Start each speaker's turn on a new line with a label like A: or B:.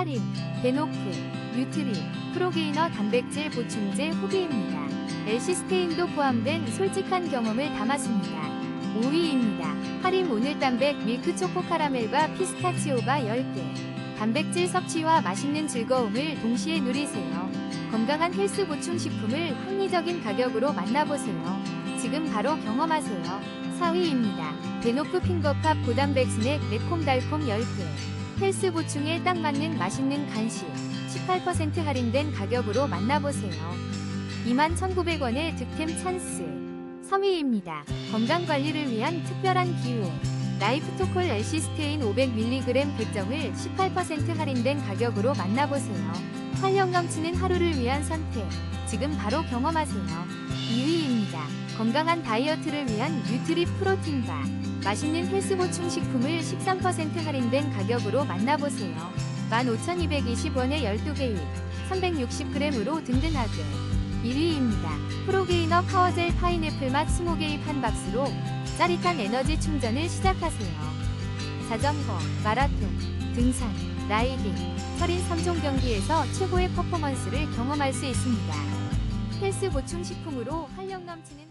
A: 하림, 베노프, 뉴트리, 프로게이너 단백질 보충제 후기입니다. 엘시스테인도 포함된 솔직한 경험을 담았습니다. 5위입니다. 하림 오늘 단백 밀크 초코 카라멜과 피스타치오가 10개. 단백질 섭취와 맛있는 즐거움을 동시에 누리세요. 건강한 헬스 보충 식품을 합리적인 가격으로 만나보세요. 지금 바로 경험하세요. 4위입니다. 베노프 핑거팝 고단백 스낵 매콤달콤 10개. 헬스 보충에 딱 맞는 맛있는 간식. 18% 할인된 가격으로 만나보세요. 21,900원의 득템 찬스. 3위입니다. 건강관리를 위한 특별한 기호. 라이프토콜 엘시스테인 500mg 100정을 18% 할인된 가격으로 만나보세요. 활력 넘치는 하루를 위한 선택. 지금 바로 경험하세요. 2위입니다. 건강한 다이어트를 위한 뉴트리 프로틴바. 맛있는 헬스 보충 식품을 13% 할인된 가격으로 만나보세요. 15,220원에 12개일, 360g으로 든든하게. 1위입니다. 프로게이너 파워젤 파인애플 맛 20개입 한 박스로 짜릿한 에너지 충전을 시작하세요. 자전거, 마라톤, 등산, 라이딩, 철인 3종 경기에서 최고의 퍼포먼스를 경험할 수 있습니다. 헬스 보충 식품으로 활력 넘치는